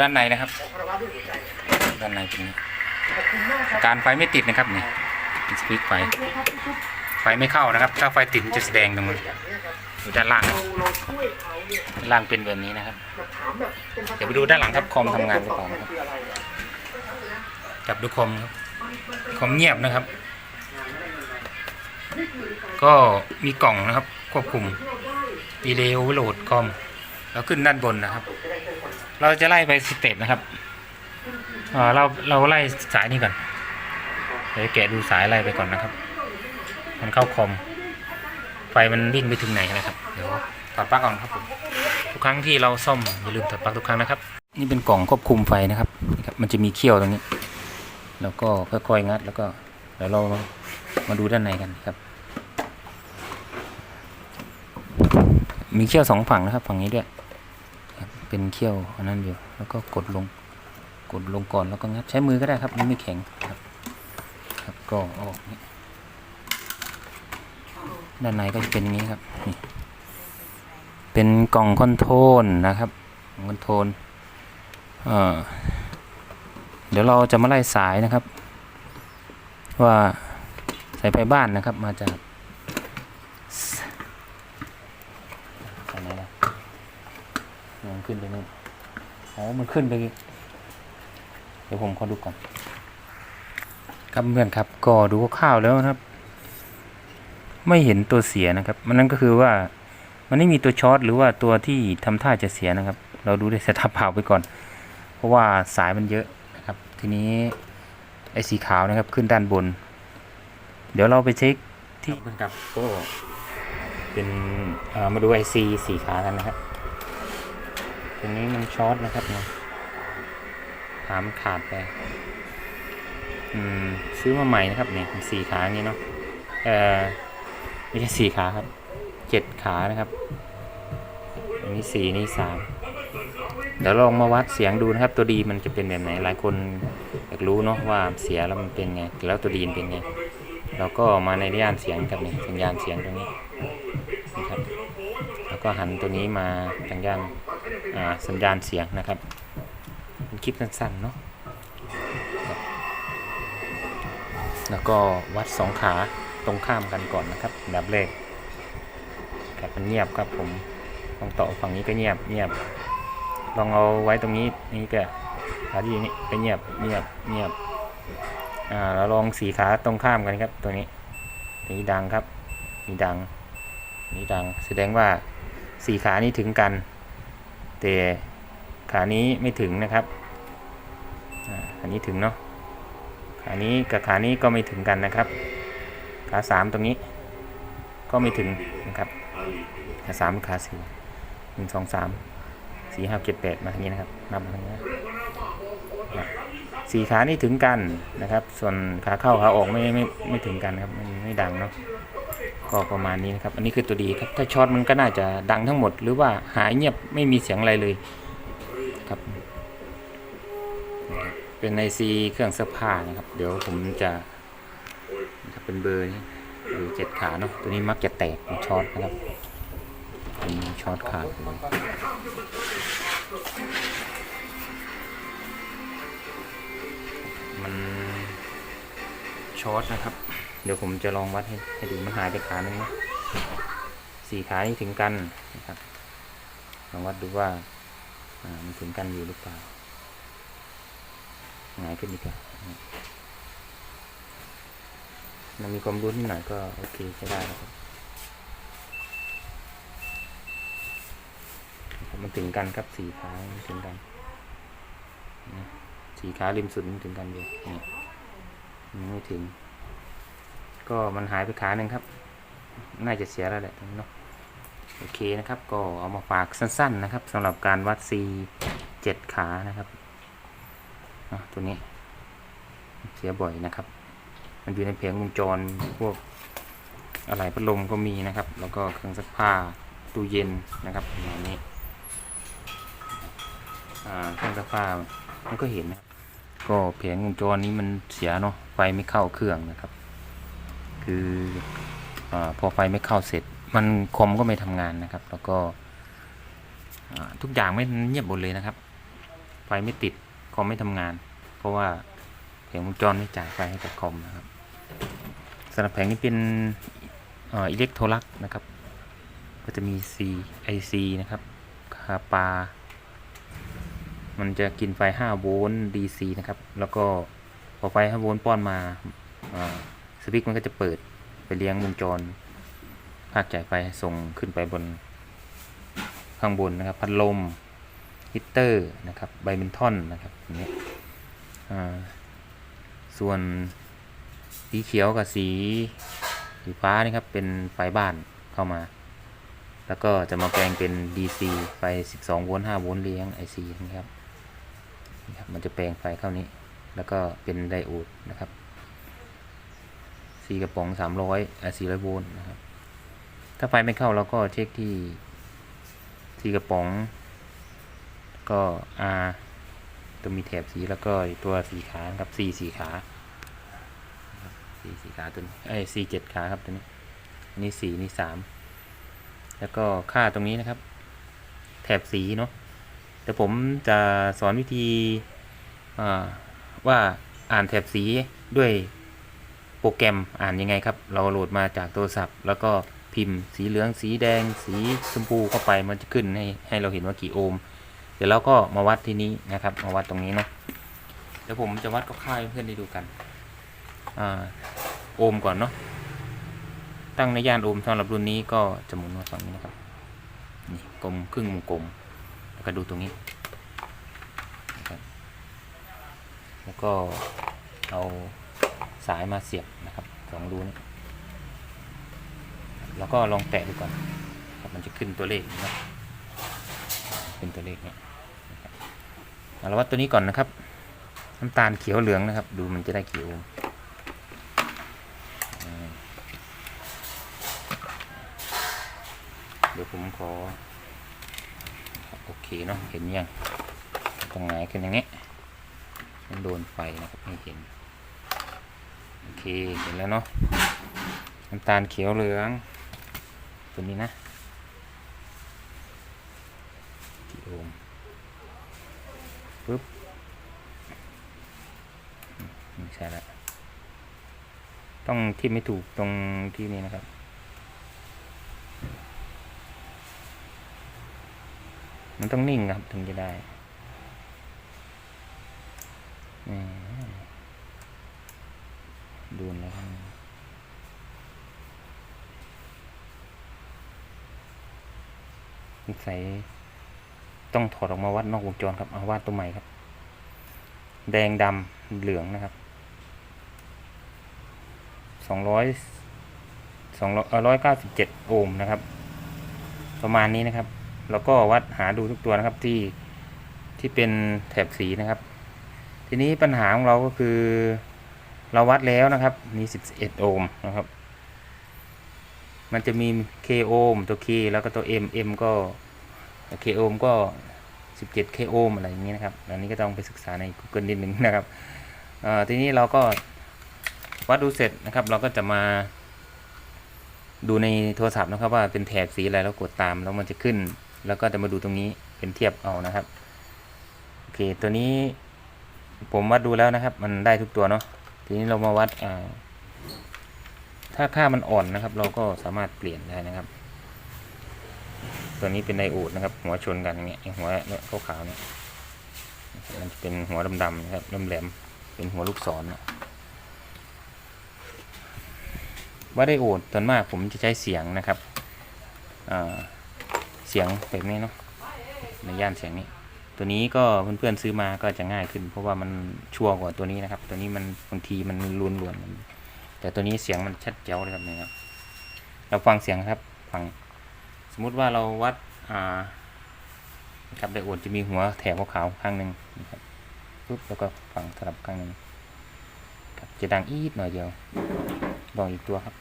ด้านในนะครับ ด้านในเป็นอย่างนี้การไฟไม่ติดนะครับนี่เป็นสวิตช์ไฟ ไฟไม่เข้านะครับ ถ้าไฟติดมันจะแสดงตรงนู้อยู่ด้านล่างด้านล่างเป็นแบบนี้นะครับ เดี๋ยวไปดูด้านหลังครับคอมทำงานหรือเปล่านครับจับดูคอมครับคอมเงียบนะครับ ก็มีกล่องนะครับ ควบคุมดีเลย์โอเวอร์โหลดคอมแล้วขึ้นด้านบนนะครับ เราจะไล่ไปสเต็ปนะครับเออเราเราไล่สายนี้ก่อนเดี๋ยวแกะดูสายไล่ไปก่อนนะครับ มันเข้าคอม ไฟมันวิ่งไปถึงไหนนะครับ เดี๋ยวถอดปลั๊กก่อนครับผมทุกครั้งที่เราซ่อมอย่าลืมถอดปลั๊กทุกครั้งนะครับ นี่เป็นกล่องควบคุมไฟนะครับนี่ครับ มันจะมีเขี้ยวตรงนี้ แล้วก็ค่อยๆงัด แล้วก็เดี๋ยวเรามาดูด้านในกันครับ มีเขี้ยวสองฝั่งนะครับ ฝั่งนี้ด้วย เป็นเขี้ยวอันนั้นอยู่ แล้วก็กดลง กดลงก่อนแล้วก็งัดใช้มือก็ได้ครับมันไม่แข็งครับ ครับก็ออกนี่ด้านในก็จะเป็นอย่างนี้ครับนี่เป็นกล่องคอนโทรลนะครับคอนโทรลเอ่อเดี๋ยวเราจะมาไล่สายนะครับ ว่าสายไฟบ้านนะครับ มาจากสายไหนนะมัน ขึ้นไปนู่นอ๋อมันขึ้นไปเดี๋ยวผมขอดูก่อนครับเพื่อนครับ ก็ดูคร่าวแล้วนะครับ ไม่เห็นตัวเสียนะครับ มันนั่นก็คือว่ามันไม่มีตัวช็อตหรือว่าตัวที่ทำท่าจะเสียนะครับ เราดูได้เซตอัพเผาไปก่อน เพราะว่าสายมันเยอะนะครับ ทีนี้ไอ้สีขาวนะครับขึ้นด้านบน เดี๋ยวเราไปเช็คที่เพื่อนครับก็เป็นเอ่อมาดูไอซีสีขาวกันนะครับ ทีนี้มันช็อตนะครับเนาะขามขาดไปอืมซื้อมาใหม่นะครับเนี่ยสี่ขาอย่างนี้เนาะเอ่อไม่ใช่สี่ขาครับเจ็ดขานะครับ อันนี้สี่นี่สามเดี๋ยวลองมาวัดเสียงดูนะครับ ตัวดีมันจะเป็นแบบไหนหลายคนอยากรู้เนาะว่าเสียแล้วมันเป็นไงแล้วตัวดีนเป็นไงเราก็มาในย่านเสียงครับเนี่ยสัญญาณเสียงตรงนี้นะครับแล้วก็หันตัวนี้มาทางย่าน สัญญาณเสียงนะครับเป็นคลิปสั้นๆเนาะแล้วก็วัดสองขาตรงข้ามกันก่อนนะครับดับแรกครับมันเงียบครับผมลองต่อฝั่งนี้ก็เงียบเงียบ ลองเอาไว้ตรงนี้นี่ก็ขาที่นี่ก็เงียบเงียบเงียบอ่าเราลองสีขาตรงข้ามกันครับตัวนี้ตัวนี้ดังครับนี่ดังนี่ดังแสดงว่าสีขานี้ถึงกัน แต่ขานี้ไม่ถึงนะครับอันนี้ถึงเนาะขานี้กับขานี้ก็ไม่ถึงกันนะครับ ขาสามตรงนี้ก็ไม่ถึงนะครับ ขาสามขาสี่หนึ่งสองสามสี่ห้าเจ็ดแปดมาทางนี้นะครับนับมาทางนี้สี่ขานี่ถึงกันนะครับ ส่วนขาเข้าขาออกไม่ไม่ไม่ถึงกันครับไม่ไม่ดังเนาะ ก็ประมาณนี้นะครับ อันนี้คือตัวดีครับ ถ้าช็อตมันก็น่าจะดังทั้งหมด หรือว่าหายเงียบไม่มีเสียงอะไรเลยครับ เป็นไอซีเครื่องเสื้อผ้านะครับ เดี๋ยวผมจะนะครับเป็นเบอร์นี้เบอเจ็ดขาเนาะ ตัวนี้มักจะแตกช็อตนะครับเป็นช็อตขาดมันช็อตนะครับ เดี๋ยวผมจะลองวัดให้ให้ดูมันหายไปขาหนึ่งนะสี่ขานี่ถึงกันนะครับลองวัดดูว่ามันถึงกันอยู่หรือเปล่าหงายขึ้นดีกว่ามันมีความรู้นิดหน่อยก็โอเคใช้ได้แล้วครับมันถึงกันครับสี่ขาถึงกันสี่ขาริมสุดมันถึงกันอยู่นี่มันไม่ถึง ก็มันหายไปขาหนึ่งครับ น่าจะเสียแล้วแหละเนาะโอเคนะครับ ก็เอามาฝากสั้น ๆ นะครับสำหรับการวัด C เจ็ดขานะครับตัวนี้ เสียบ่อยนะครับ มันอยู่ในเพลงวงจรพวกอะไรพัดลมก็มีนะครับ แล้วก็เครื่องซักผ้าตู้เย็นนะครับอย่างนี้เครื่องซักผ้ามันก็เห็นนะก็เพลงวงจรนี้มันเสียเนาะไฟไม่เข้าเครื่องนะครับ คืออพอไฟไม่เข้าเสร็จ มันคอมก็ไม่ทำงานนะครับ แล้วก็ทุกอย่างไม่เงียบหมดเลยนะครับ ไฟไม่ติดคอมไม่ทำงาน เพราะว่าแผงวงจรไม่จ่ายไฟให้กับคอมนะครับสำหรับแผงนี้เป็นอิเล็กโทรลักนะครับ ก็จะมี C IC นะครับคาปา มันจะกินไฟ5โวลต์ DC นะครับ แล้วก็พอไฟ5โวลต์ป้อนมา สวิตช์มันก็จะเปิดไปเลี้ยงวงจรภาคจ่ายไฟส่งขึ้นไปบนข้างบนนะครับ พัดลมฮีตเตอร์นะครับไบเมนทอนนะครับอย่างนี้ส่วนสีเขียวกับสีสีฟ้านี่ครับเป็นไฟบ้านเข้ามา แล้วก็จะมาแปลงเป็น DC ไฟ 12 โวลต์ 5 โวลต์เลี้ยง IC นะครับนี่ครับมันจะแปลงไฟเข้านี้ แล้วก็เป็นไดโอดนะครับ สีกระป๋อง300อ่า400โวลต์นะครับ ถ้าไฟไม่เข้าเราก็เช็คที่สีกระป๋อง ก็ R ตัวมีแถบสีแล้วก็ตัวสีขาครับ C สีขานะครับ C สีขาตัวนี้ไอ้ C เจ็ดขาครับตัวนี้อันนี้สี่นี่สามแล้วก็ค่าตรงนี้นะครับ แถบสีเนาะเดี๋ยวผมจะสอนวิธีว่าอ่านแถบสีด้วย โปรแกรมอ่านยังไงครับ เราโหลดมาจากโทรศัพท์ แล้วก็พิมพ์สีเหลืองสีแดง สีชมพูเข้าไปมันจะขึ้นให้ให้เราเห็นว่ากี่โอห์มเดี๋ยวเราก็มาวัดที่นี้นะครับ มาวัดตรงนี้เนาะเดี๋ยวผมจะวัดก็ค่ายเพื่อนได้ดูกันอ่าโอห์มก่อนเนาะตั้งในย่านโอห์มสำหรับรุ่นนี้ก็จะหมุนมาฝั่งนี้นะครับนี่กลมครึ่งวงกลม แล้วก็ดูตรงนี้นะครับแล้วก็เอา สายมาเสียบนะครับสองรูนี้แล้วก็ลองแตะดูก่อนครับมันจะขึ้นตัวเลขนะขึ้นตัวเลขเนี่ยนะครับเอาละวัดตัวนี้ก่อนนะครับน้ำตาลเขียวเหลืองนะครับ ดูมันจะได้กี่โอห์มเดี๋ยวผมขอโอเคเนาะเห็นยังตรงไหนขึ้นอย่างนี้มันโดนไฟนะครับไม่เห็น เคเห็นแล้วเนาะน้ำตาลเขียวเหลือง ตัวนี้นะกี่โอห์มปึ๊บไม่ใช่ละต้องที่ไม่ถูกตรงที่นี้นะครับมันต้องนิ่งครับถึงจะได้อืม ดูแล้วสงสัยต้องถอดออกมาวัดนอกวงจรครับ เอาวาดตัวใหม่ครับ แดงดำเหลืองนะครับสองร้อยสองร้อยเก้าสิบเจ็ดโอห์มนะครับ ประมาณนี้นะครับ แล้วก็วัดหาดูทุกตัวนะครับที่ที่เป็นแถบสีนะครับ ทีนี้ปัญหาของเราก็คือ เราวัดแล้วนะครับ มี 11 โอห์มนะครับ มันจะมี k โอห์มตัว k แล้วก็ตัว m m ก็ k โอห์มก็ 17 k โอห์มอะไรอย่างนี้นะครับ อันนี้ก็ต้องไปศึกษาใน Google นิดนึงนะครับทีนี้เราก็วัดดูเสร็จนะครับ เราก็จะมาดูในโทรศัพท์นะครับว่าเป็นแถบสีอะไรแล้วกดตามแล้วมันจะขึ้น แล้วก็จะมาดูตรงนี้เป็นเทียบเอานะครับโอเคตัวนี้ผมวัดดูแล้วนะครับ มันได้ทุกตัวเนาะ ทีนี้เรามาวัดถ้าค่ามันอ่อนนะครับ เราก็สามารถเปลี่ยนได้นะครับ ตัวนี้เป็นไดโอดนะครับ หัวชนกันอย่างเงี้ยหัวเนี่ยขาวๆเนี่ยมันจะเป็นหัวดำๆนะครับแหลมๆเป็นหัวลูกศรนะว่าไดโอดส่วนมากผมจะใช้เสียงนะครับเสียงแบบนี้เนาะในย่านเสียงนี้ ตัวนี้ก็เพื่อนๆซื้อมาก็จะง่ายขึ้น เพราะว่ามันชัวร์กว่าตัวนี้นะครับ ตัวนี้มันบางทีมันลวนๆมันแต่ตัวนี้เสียงมันชัดเจ๋วเลยครับเนี่ยครับเราฟังเสียงครับฟังสมมุติว่าเราวัดอ่าครับไดโอดจะมีหัวแถบขาวข้างหนึ่งนะครับปุ๊บแล้วก็ฟังสลับข้างหนึ่งครับจะดังอีดหน่อยเดียวลองอีกตัวครับ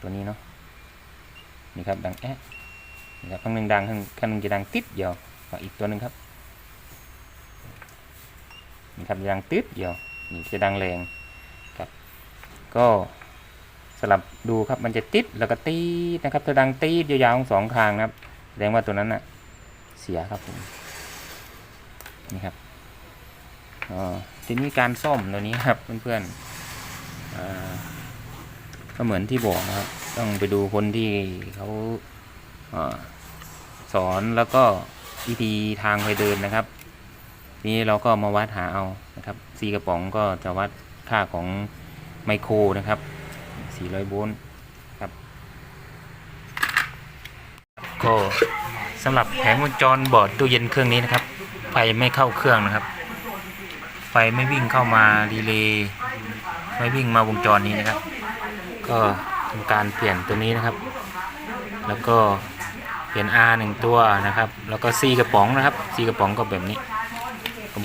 ตัวนี้เนาะนี่ครับดังแอะนี่ครับข้างหนึ่งดังข้างข้างหนึ่งจะดังติดเดียว กอีกตัวหนึ่งครับนี่ครับจะดังติดเดียวนี่จะดังแรงครับ ก็สลับดูครับมันจะติดแล้วก็ตีดนะครับถ้าดังตีดยาวๆทั้งสองข้างนะครับแสดงว่าตัวนั้นน่ะเสียครับผมนี่ครับอ๋อทีนี้การซ่อมตัวนี้ครับเพื่อนๆอ่าก็เหมือนที่บอกนะครับ ต้องไปดูคนที่เขาอาสอนแล้วก็ วิธีทางไปเดินนะครับ นี้เราก็มาวัดหาเอานะครับซีกระป๋องก็จะวัดค่าของไมโครนะครับ 400 โวลต์ครับก็สำหรับแผงวงจรบอร์ดตู้เย็นเครื่องนี้นะครับ ไฟไม่เข้าเครื่องนะครับ ไฟไม่วิ่งเข้ามาดีเลย์ไม่วิ่งมาวงจรนี้นะครับ ก็ทำการเปลี่ยนตัวนี้นะครับ แล้วก็ เปลี่ยน R หนึ่งตัวนะครับ แล้วก็ C กระป๋องนะครับ C กระป๋องก็แบบนี้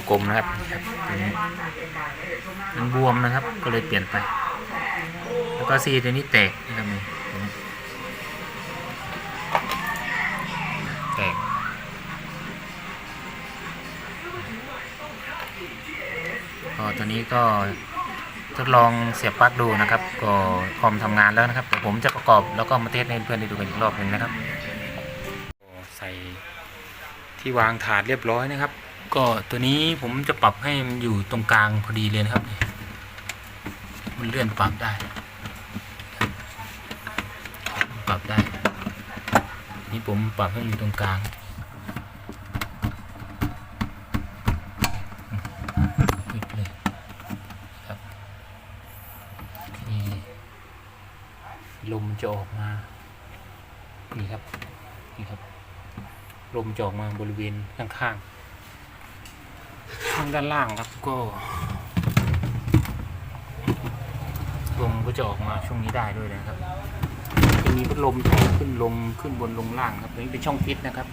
กลมๆนะครับมันบวมนะครับ ก็เลยเปลี่ยนไป แล้วก็ C ตัวนี้แตกนะครับแตกก็ตัวนี้ก็ทดลองเสียบปลั๊กดูนะครับ ก็คอมทำงานแล้วนะครับเดี๋ยวผมจะประกอบแล้วก็มาเทสให้เพื่อนได้ดูกันอีกรอบหนึ่งนะครับ ที่วางถาดเรียบร้อยนะครับ ก็ตัวนี้ผมจะปรับให้มันอยู่ตรงกลางพอดีเลยนะครับ มันเลื่อนปรับได้ ปรับได้ นี่ผมปรับให้อยู่ตรงกลางปิดเลยครับลมจะออกมา นี่ครับ นี่ครับ ลมจะออกมาบริเวณข้างๆข้างด้านล่างครับก็ลมก็จะออกมาช่วงนี้ได้ด้วยนะครับจะมีพัดลมถ่ายขึ้นลงขึ้นบนลงล่างครับนี้เป็นช่องฟิตนะครับ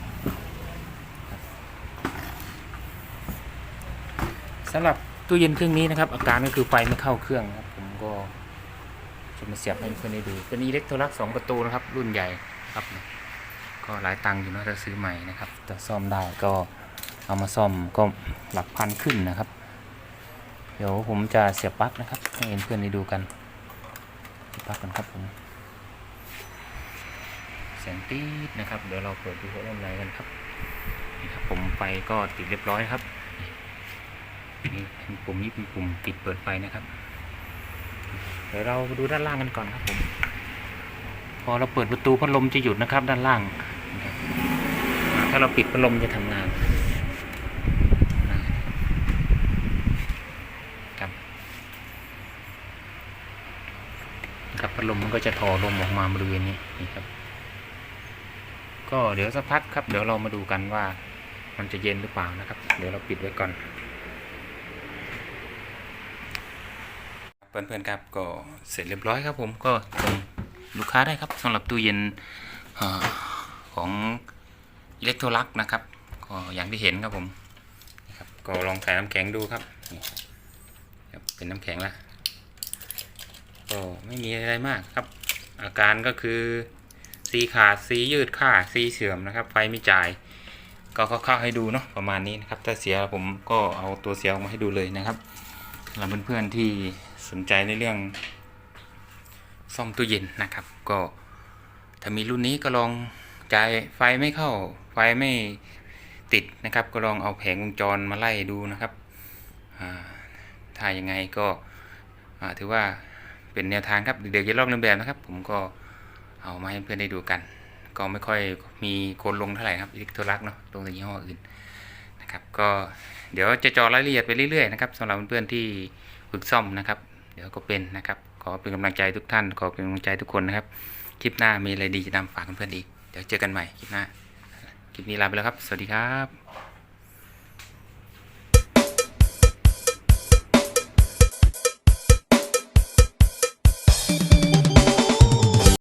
สำหรับตู้เย็นเครื่องนี้นะครับอาการก็คือไฟไม่เข้าเครื่องครับผมก็จะมาเสียบให้เพื่อนได้ดูเป็นอิเล็กโทรลักสองประตูนะครับรุ่นใหญ่ครับ ก็หลายตังค์อยู่นะถ้าซื้อใหม่นะครับแต่ซ่อมได้ก็เอามาซ่อมก็หลักพันขึ้นนะครับ เดี๋ยวผมจะเสียบปลั๊กนะครับ ให้เพื่อนได้ดูกันเสียบปลั๊กกันครับผมเสียงตีดนะครับเดี๋ยวเราเปิดดูข้างในกันครับนี่ครับผมไฟก็ติดเรียบร้อยครับนี่ปุ่มนี้เป็นปุ่มปิดเปิดไฟนะครับ เดี๋ยวเราไปดูด้านล่างกันก่อนครับผมพอเราเปิดประตูพัดลมจะหยุดนะครับ ด้านล่างนะครับ ถ้าเราปิดพัดลมจะทำงานครับครับพัดลมมันก็จะทอลมออกมาบริเวณนี้นี่ครับ ก็เดี๋ยวสักพักครับ เดี๋ยวเรามาดูกันว่า มันจะเย็นหรือเปล่านะครับ เดี๋ยวเราปิดไว้ก่อนเพื่อนๆครับก็เสร็จเรียบร้อยครับผมก็ส่งลูกค้าได้ครับสำหรับตู้เย็นของ อิเล็กโทรลักนะครับ ก็อย่างที่เห็นครับผมครับก็ลองใส่น้ำแข็งดูครับครับเป็นน้ำแข็งแล้วก็ไม่มีอะไรมากครับ อาการก็คือสีขาดสียืดค่าสีเสื่อมนะครับ ไฟไม่จ่าย ก็คร่าวๆให้ดูเนาะประมาณนี้นะครับ ถ้าเสียผมก็เอาตัวเสียออกมาให้ดูเลยนะครับสำหรับเพื่อนๆที่สนใจในเรื่องซ่อมตู้เย็นนะครับ ก็ถ้ามีรุ่นนี้ก็ลอง จไฟไม่เข้า ไฟไม่ติดนะครับ ก็ลองเอาแผงวงจรมาไล่ดูนะครับอ่าถ้ายังไงก็ถือว่าเป็นแนวทางครับเดี๋ยวจะลอกเลียนแบบนะครับ ผมก็เอามาให้เพื่อนได้ดูกัน ก็ไม่ค่อยมีคนลงเท่าไหร่ครับอิเล็กโทรลักเนาะลงแต่ยี่ห้ออื่นนะครับ ก็เดี๋ยวจะจอรายละเอียดไปเรื่อยๆนะครับสำหรับเพื่อนๆที่ฝึกซ่อมนะครับ เดี๋ยวก็เป็นนะครับขอเป็นกำลังใจทุกท่านขอเป็นกำลังใจทุกคนนะครับคลิปหน้ามีอะไรดีจะนำฝากเพื่อนๆอีก เดี๋ยวเจอกันใหม่คลิปหน้า คลิปนี้ลาไปแล้วครับ สวัสดีครับ